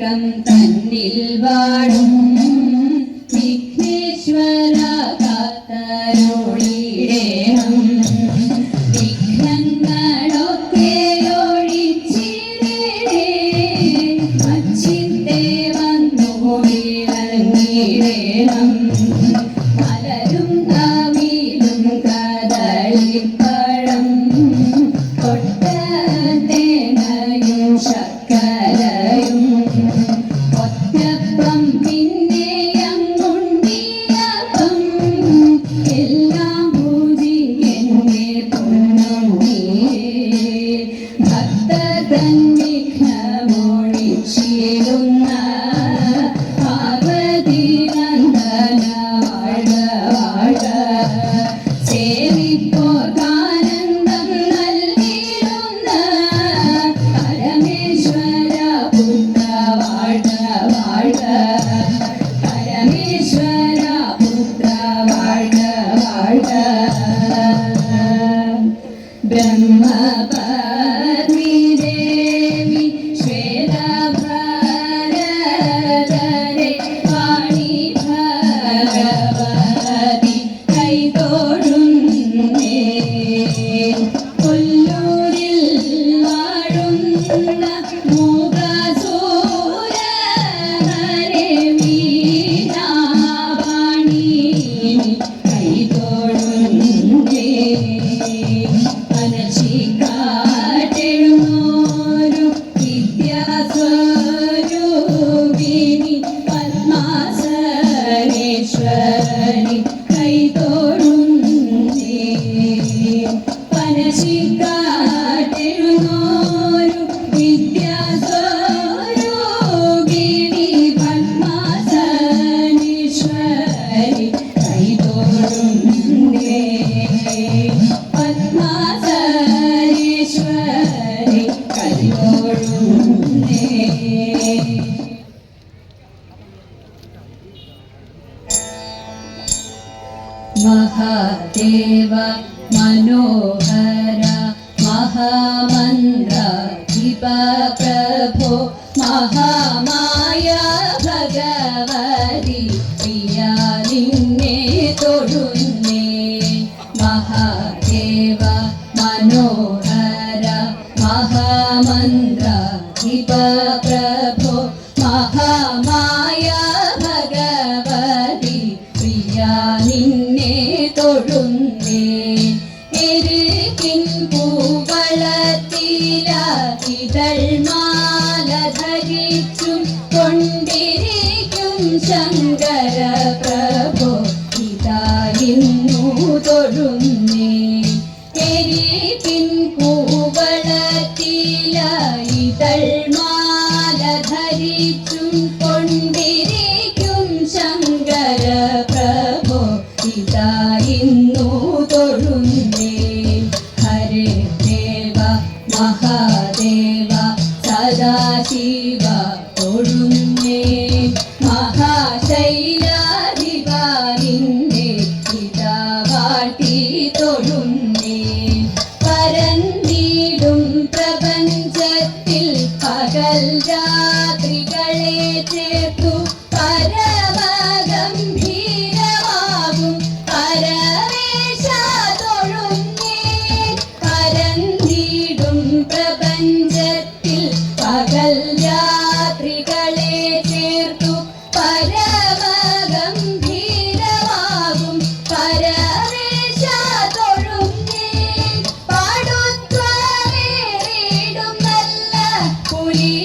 Come തന്നിൽ വാഴും. महादेव मनोहर महामन्द्रिप प्रभो महामाया भगवति प्रिया निन्ने तोडुन्ने മന്ത്ര പ്രഭോ മഹാമായ ഭഗവതി പ്രിയ നിന്നെ തൊഴുന്നേ. എരുകിൻ പൂവളത്തില ഇതൾ മാല ധരിച്ചും കൊണ്ടിരിക്കും ശങ്കര പ്രഭോ ഇതാ ഇന്നു തൊഴുന്നു. ഇതൾ മാല ധരിച്ചും കൊണ്ടിരിക്കും ശങ്കര പ്രഭോ. ഇതാ ഇന്നു തൊഴുന്നേ. ഹരേ ദേവ മഹാദേവ തൊഴുന്നു. Thank you.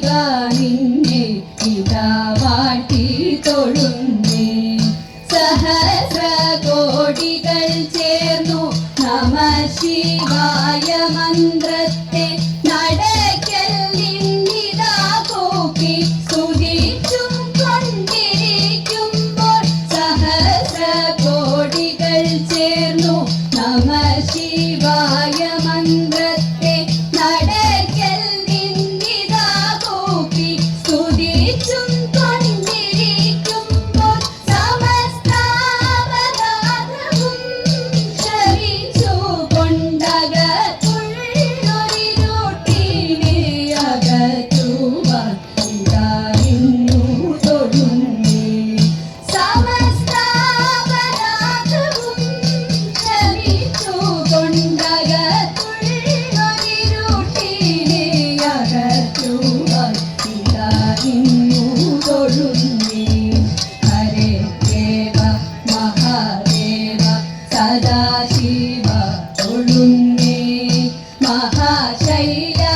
നാഥിക നിന്നെ ഇതാ വാട്ടി തൊഴുന്നേ. സഹസ്ര കോടികൾ ചേർന്നു നമ ശിവായ മന്ത്രത്തെ നടക്കൽ നിന്നിതാ കൂക്കി സ്തുതിച്ചും കൊണ്ടിരിക്കുമ്പോൾ സഹസ്ര കോടികൾ ചേർന്നു നമ ശിവായ Yeah.